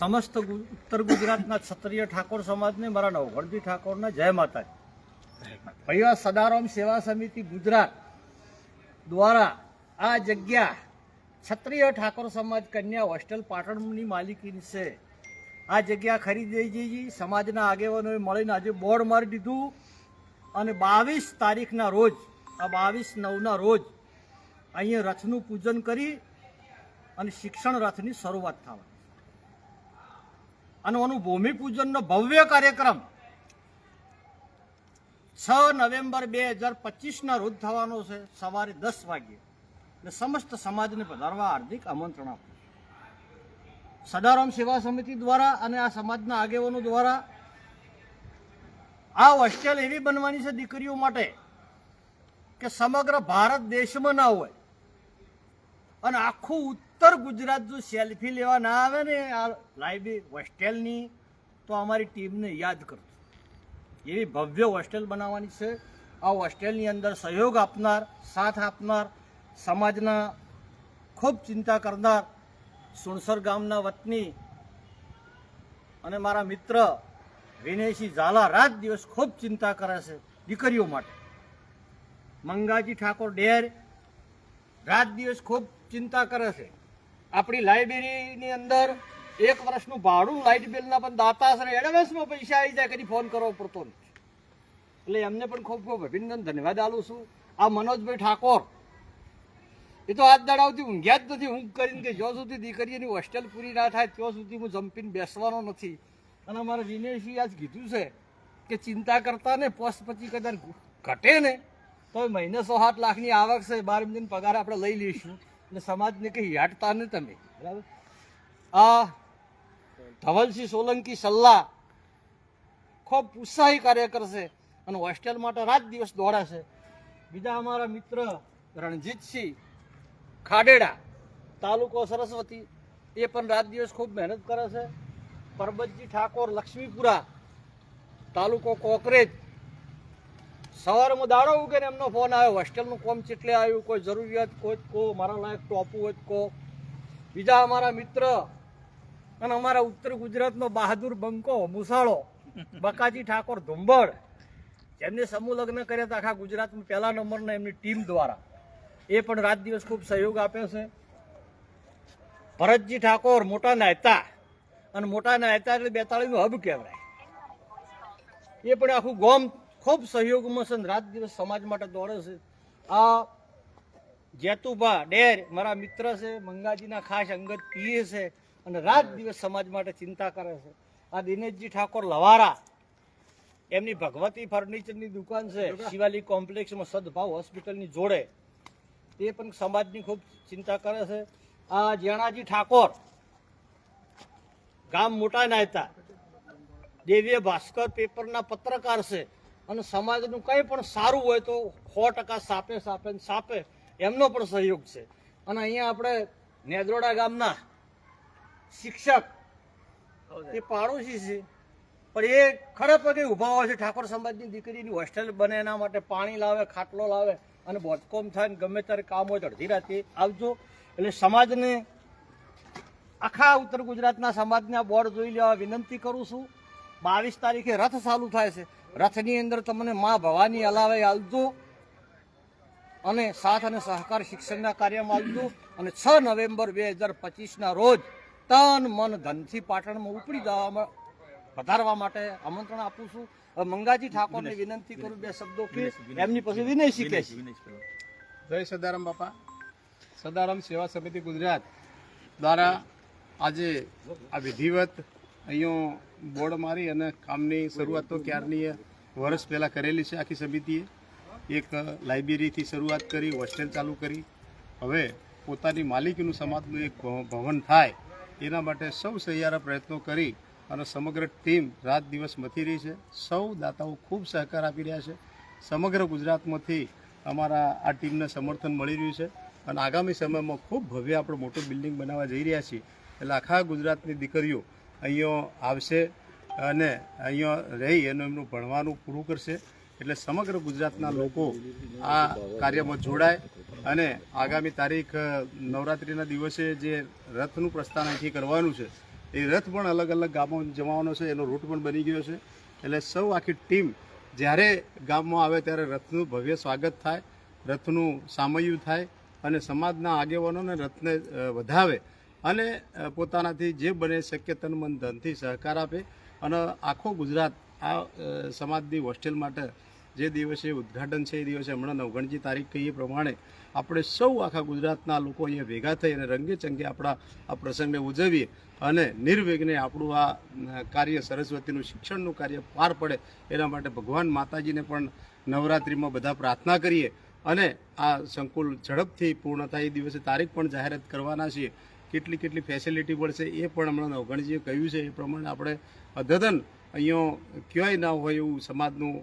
સમસ્ત ઉત્તર ગુજરાતના ક્ષત્રિય ઠાકોર સમાજને મારા નવગણજી ઠાકોરના જય માતાજી. ભૈયા સદારામ સેવા સમિતિ ગુજરાત દ્વારા આ જગ્યા ક્ષત્રિય ઠાકોર સમાજ કન્યા હોસ્ટેલ પાટણની માલિકીની છે. આ જગ્યા ખરીદેજી સમાજના આગેવાનોએ મળીને આજે બોર્ડ મારી દીધું અને બાવીસ તારીખના રોજ, આ બાવીસ નવના રોજ અહીંયા રથનું પૂજન કરી અને શિક્ષણ રથની શરૂઆત થવાની. અને આનું ભૂમિપૂજનનો ભવ્ય કાર્યક્રમ છ નવેમ્બર બે હજાર પચીસના રોજ થવાનો છે સવારે દસ વાગ્યે એટલે સમસ્ત સમાજને પધારવા હાર્દિક આમંત્રણ આપું. સદારામ સેવા સમિતિ દ્વારા અને આ સમાજના આગેવાનો દ્વારા આ હોસ્ટેલ એવી બનવાની છે દીકરીઓ માટે કે સમગ્ર ભારત દેશમાં ના હોય અને આખું ઉત્તર ગુજરાત જો સેલ્ફી લેવા ના આવે ને આ લાઇબ્રેરી હોસ્ટેલની તો અમારી ટીમને યાદ કરજો. એવી ભવ્ય હોસ્ટેલ બનાવવાની છે. આ હોસ્ટેલની અંદર સહયોગ આપનાર, સાથ આપનાર, સમાજના ખૂબ ચિંતા કરનાર સુણસર ગામના વતની અને મારા મિત્ર વિનયસિંહ ઝાલા રાત દિવસ ખૂબ ચિંતા કરે છે દીકરીઓ માટે. મંગાજી ઠાકોર ડેર રાત દિવસ ખૂબ ચિંતા કરે છે. આપણી લાઇબ્રેરીની અંદર એક વર્ષનું ભાડું લાઇટ બિલના પણ દાતા સર એડવાન્સમાં પૈસા આવી જાય, કદી ફોન કરવો પડતો નથી. એટલે એમને પણ ખૂબ ખૂબ અભિનંદન, ધન્યવાદ આલું છું. આ મનોજભાઈ ઠાકોર, એ તો આજ દાડાવથી ઊંઘ્યા જ નથી. ઊંઘ કરીને કે જ્યાં સુધી દીકરીની હોસ્ટેલ પૂરી ના થાય, ત્યાં સુધી હું જંપીને બેસવાનો નથી. અને અમારા વિનયસિંહ આજ કીધું છે કે ચિંતા કરતા ને, પોસ્ટ પછી કદાચ ઘટે ને, તો મહિને સો સાત લાખની આવક છે, બાર મહિને પગાર આપણે લઈ લઈશું. એટલે સમાજને કંઈ યાટતા ને તમે. બરાબર? આ ધવલસિંહ સોલંકી સલ્લા ખૂબ ઉત્સાહી કાર્ય કરશે અને હોસ્ટેલ માટે રાત દિવસ દોડાશે બીજા અમારા મિત્ર રણજીતસિંહ ખાડેડા, તાલુકો સરસ્વતી, એ પણ રાત દિવસ ખૂબ મહેનત કરે છે. પરબતજી ઠાકોર લક્ષ્મીપુરા, તાલુકો કોકરેજ સવારમાં દાડો ઉગે ને એમનો ફોન આવ્યો. હોસ્ટેલનું કોમ ચેટલે આવ્યું, કોઈ જરૂરિયાત કોઈ કો, મારા લાયક ટોપું હોય કો. બીજા અમારા મિત્ર અને અમારા ઉત્તર ગુજરાતનો બહાદુર બંકો, મુસાળો, બકાજી ઠાકોર ધુંબળ, જેમને સમૂહ લગ્ન કર્યા હતા આખા ગુજરાતમાં પહેલા નંબરના એમની ટીમ દ્વારા. એ પણ રાત દિવસ ખૂબ સહયોગ આપ્યો છે. ભરતજી ઠાકોર મોટા નાયતા અને મોટા નાયતા એટલે બેતાળીનું હબ કહેવાય. એ પણ આખું ગોમ ખૂબ સહયોગમાં છે રાત દિવસ સમાજ માટે દોડે છે. આ જેતુભા ડેર મારા મિત્ર છે, મંગાજીના ખાસ અંગત પીએ છે અને રાત દિવસ સમાજ માટે ચિંતા કરે છે. આ દિનેશજી ઠાકોર લવારા, એમની ભગવતી ફર્નિચરની દુકાન છે, શિવાલી કોમ્પ્લેક્સમાં સદભાવ હોસ્પિટલની જોડે. તે પણ સમાજની ખૂબ ચિંતા કરે છે. આ જેણાજી ઠાકોર, ગામ મોટા નાયતા દેવીય ભાસ્કર પેપરના પત્રકાર છે. અને સમાજનું કંઈ પણ સારું હોય તો સો ટકા સાપે સાપે સાપે એમનો પણ સહયોગ છે. અને અહીંયા આપણે નેદરોડા ગામના શિક્ષક એ પાડોશી છે. પણ એ ખરા પગે ઊભા હોય છે. ઠાકોર સમાજની દીકરીની હોસ્ટેલ બને એના માટે પાણી લાવે, ખાટલો લાવે અને બોધકોમ થાય ને ગમે ત્યારે કામ હોય તો અડધી રાતે આવજો. એટલે સમાજને આખા ઉત્તર ગુજરાતના સમાજને આ બોર્ડ જોઈ લેવા વિનંતી કરું છું. બાવીસ તારીખે રથ ચાલુ થાય છે. રથની અંદર તમને મા ભવાની અલાવે આવજો અને સાથ અને સહકાર શિક્ષણના કાર્યમાં આવતું અને છ નવેમ્બર બે હજાર પચીસના રોજ તન મન ધનથી પાટણમાં ઉપડી જવામાં વધારવા માટે આમંત્રણ આપું છું. હવે મંગાજી ઠાકોરને વિનંતી કરું બે શબ્દો કે એમની પછી વિનય શીખે જય સદારામ બાપા. સદારામ સેવા સમિતિ ગુજરાત દ્વારા આજે આ વિધિવત અહીંયા બોર્ડ મારી અને કામની શરૂઆત તો ક્યારની વર્ષ પહેલાં કરેલી છે આખી સમિતિએ. એક લાઇબ્રેરીથી શરૂઆત કરી હોસ્ટેલ ચાલુ કરી. હવે પોતાની માલિકીનું સમાજનું એક ભવન થાય એના માટે સૌ સહિયારા પ્રયત્નો કરી અને સમગ્ર ટીમ રાત દિવસ મથી રહી છે. સૌ દાતાઓ ખૂબ સહકાર આપી રહ્યા છે. સમગ્ર ગુજરાતમાંથી અમારા આ ટીમને સમર્થન મળી રહ્યું છે અને આગામી સમયમાં ખૂબ ભવ્ય આપણે મોટું બિલ્ડિંગ બનાવવા જઈ રહ્યા છીએ. એટલે આખા ગુજરાતની દીકરીઓ અહીંયા આવશે. અને અહીંયા રહી એનું એમનું ભણવાનું પૂરું કરશે. એટલે સમગ્ર ગુજરાતના લોકો આ કાર્યમાં જોડાય અને આગામી તારીખ નવરાત્રિના દિવસે જે રથનું પ્રસ્થાન અહીંથી કરવાનું છે, એ રથ પણ અલગ અલગ ગામો જવાનો છે, એનો રૂટ પણ બની ગયો છે. એટલે સૌ આખી ટીમ જ્યારે ગામમાં આવે ત્યારે રથનું ભવ્ય સ્વાગત થાય, રથનું સામયું થાય અને સમાજના આગેવાનોને રથને વધાવે અને પોતાનાથી જે બને શક્ય તન મન ધનથી સહકાર આપે અને આખો ગુજરાત આ સમાજની હોસ્ટેલ માટે જે દિવસે ઉદ્ઘાટન છે, એ દિવસે હમણાં નવગણજી તારીખ કહીએ પ્રમાણે આપણે સૌ આખા ગુજરાતના લોકો અહીંયા ભેગા થઈ અને રંગે ચંગે આપણા આ પ્રસંગને ઉજવીએ અને નિર્વિઘ્ને આપણું આ કાર્ય સરસ્વતીનું શિક્ષણનું કાર્ય પાર પડે એના માટે ભગવાન માતાજીને પણ નવરાત્રિમાં બધા પ્રાર્થના કરીએ અને આ સંકુલ ઝડપથી પૂર્ણ થાય. એ દિવસે તારીખ પણ જાહેરાત કરવાના છીએ. કેટલી કેટલી ફેસિલિટી મળશે એ પણ હમણાં નવગણજીએ કહ્યું છે. એ પ્રમાણે આપણે અદ્યતન અહીંયા ક્યાંય ના હોય એવું સમાજનું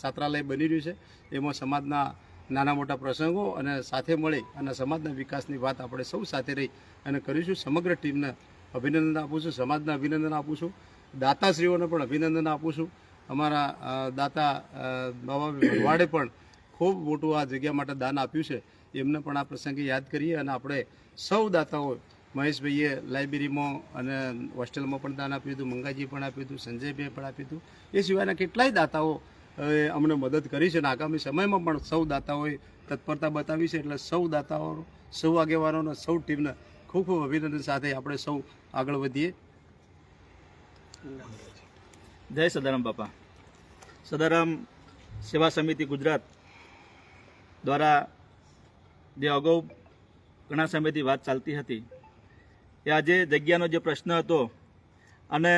છાત્રાલય બની રહ્યું છે. એમાં સમાજના નાના મોટા પ્રસંગો અને સાથે મળી અને સમાજના વિકાસની વાત આપણે સૌ સાથે રહી અને કરીશું. સમગ્ર ટીમને અભિનંદન આપું છું. સમાજને અભિનંદન આપું છું. દાતાશ્રીઓને પણ અભિનંદન આપું છું. અમારા દાતા બાબા ભરવાડે પણ ખૂબ મોટું આ જગ્યા માટે દાન આપ્યું છે. એમને પણ આ પ્રસંગે યાદ કરીએ અને આપણે સૌ દાતાઓ મહેશભાઈએ લાઇબ્રેરીમાં અને હોસ્ટેલમાં પણ દાન આપ્યું હતું મંગાજી પણ આપ્યું હતું, સંજયભાઈએ પણ આપ્યું હતું. એ સિવાયના કેટલાય દાતાઓ અમને મદદ કરી છે અને આગામી સમયમાં પણ સૌ દાતાઓએ તત્પરતા બતાવી છે એટલે સૌ દાતાઓ, સૌ આગેવાનોને સૌ ટીમને ખૂબ ખૂબ અભિનંદન સાથે આપણે સૌ આગળ વધીએ. જય સદારામ બાપા. સદારામ સેવા સમિતિ ગુજરાત દ્વારા જે અગાઉ ઘણા સમયથી વાત ચાલતી હતી, એ આજે જગ્યાનો જે પ્રશ્ન હતો અને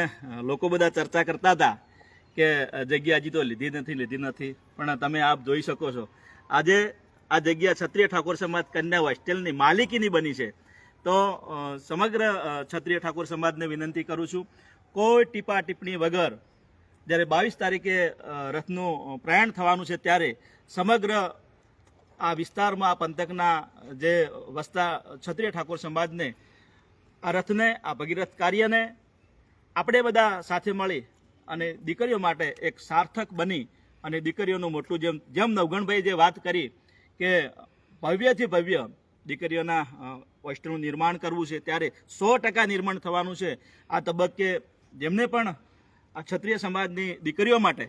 લોકો બધા ચર્ચા કરતા હતા કે જગ્યા હજી તો લીધી નથી લીધી નથી, પણ તમે આપ જોઈ શકો છો. આજે આ જગ્યા ક્ષત્રિય ઠાકોર સમાજ કન્યા હોસ્ટેલની માલિકીની બની છે. તો સમગ્ર ક્ષત્રિય ઠાકોર સમાજને વિનંતી કરું છું, કોઈ ટીપા ટિપ્પણી વગર જ્યારે બાવીસ તારીખે રથનું પ્રયાણ થવાનું છે ત્યારે સમગ્ર આ વિસ્તારમાં આ પંથકના જે વસતા ક્ષત્રિય ઠાકોર સમાજને આ રથને, આ ભગીરથ કાર્યને આપણે બધા સાથે મળી અને દીકરીઓ માટે એક સાર્થક બની અને દીકરીઓનું મોટું જેમ જેમ નવગણભાઈ જે વાત કરી કે ભવ્યથી ભવ્ય દીકરીઓના વસ્ત્રનું નિર્માણ કરવું છે, ત્યારે સો ટકા નિર્માણ થવાનું છે. આ તબક્કે જેમને પણ આ ક્ષત્રિય સમાજની દીકરીઓ માટે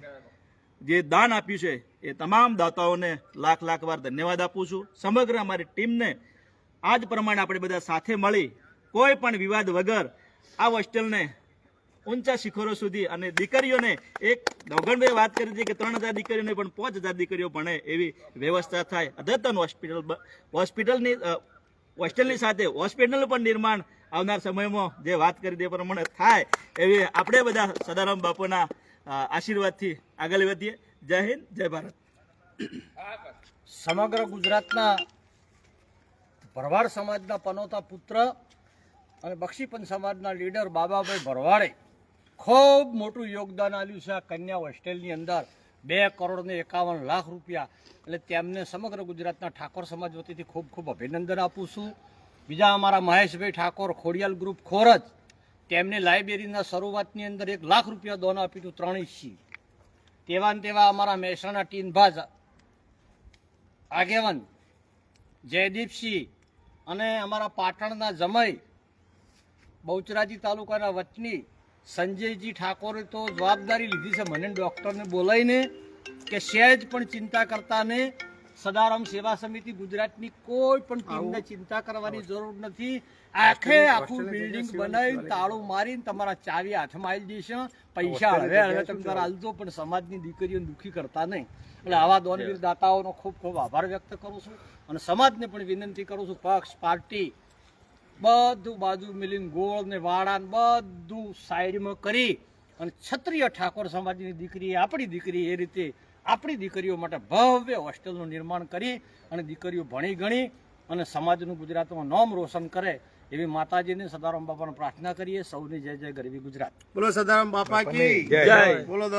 જે દાન આપ્યું છે એ તમામ દાતાઓને લાખ લાખ વાર ધન્યવાદ આપું છું. સમગ્ર અમારી ટીમને આ જ પ્રમાણે આપણે બધા સાથે મળી કોઈ પણ વિવાદ વગર આ હોસ્ટેલને ઊંચા શિખરો સુધી અને દીકરીઓને એક નવગણભાઈ વાત કરી હતી કે ત્રણ હજાર દીકરીઓને પણ પાંચ હજાર દીકરીઓ ભણે એવી વ્યવસ્થા થાય. અદ્યતન હોસ્પિટલ હોસ્પિટલની હોસ્ટેલની સાથે હોસ્પિટલનું પણ નિર્માણ આવનાર સમયમાં જે વાત કરી તે પ્રમાણે થાય એવી આપણે બધા સદારામ બાપુના આશીર્વાદથી આગળ વધીએ. જય હિન્દ, જય ભારત. સમગ્ર ગુજરાતના ભરવાડ સમાજના પનોતા પુત્ર અને બક્ષીપંચ સમાજના લીડર બાબાભાઈ ભરવાડે ખૂબ મોટું યોગદાન આપ્યું છે આ કન્યા હોસ્ટેલની અંદર. બે કરોડ ને એકાવન લાખ રૂપિયા. એટલે તેમને સમગ્ર ગુજરાતના ઠાકોર સમાજ વતીથી ખૂબ ખૂબ અભિનંદન આપું છું. બીજા અમારા મહેશભાઈ ઠાકોર, ખોડિયાલ ગ્રુપ ખોરજ, તેમને લાઇબ્રેરીના શરૂઆતની અંદર એક લાખ રૂપિયા દોન આપ્યું હતું ત્રણ ઇંચી તેવા ને તેવા અમારા મહેસાણા ટીનભાજ આગેવાન જયદીપસિંહ અને અમારા પાટણના જમય બહુચરાજી તાલુકાના વતની સંજયજી ઠાકોરે તો જવાબદારી લીધી છે. મને ડૉક્ટરને બોલાવીને કે સહેજ પણ ચિંતા કરતા ને સદારામ સેવા સમિતિ ગુજરાતની કોઈ પણ ટીમને ચિંતા કરવાની જરૂર નથી. આખે આખું બિલ્ડિંગ બનાવીને તાળું મારીને તમારા ચાવી હાથમાં આવી દેશે. પૈસા હવે હવે તમે તારા હાલજો પણ સમાજની દીકરીઓને દુઃખી કરતા નહીં. એટલે આવા દોનવીર દાતાઓનો ખૂબ ખૂબ આભાર વ્યક્ત કરું છું. અને સમાજને પણ વિનંતી કરું છું પક્ષ પાર્ટી બધું બાજુ મિલીને ગોળ ને વાળા બધું સાઈડમાં કરી. અને ક્ષત્રિય ઠાકોર સમાજની દીકરી આપણી દીકરી એ રીતે આપણી દીકરીઓ માટે ભવ્ય હોસ્ટેલનું નિર્માણ કરી અને દીકરીઓ ભણી ગણી અને સમાજનું ગુજરાતમાં નામ રોશન કરે એવી માતાજીને સદારામ બાપાને પ્રાર્થના કરીએ. સૌની જય જય ગરવી ગુજરાત. બોલો સદારામ બાપા કી. જય. બોલો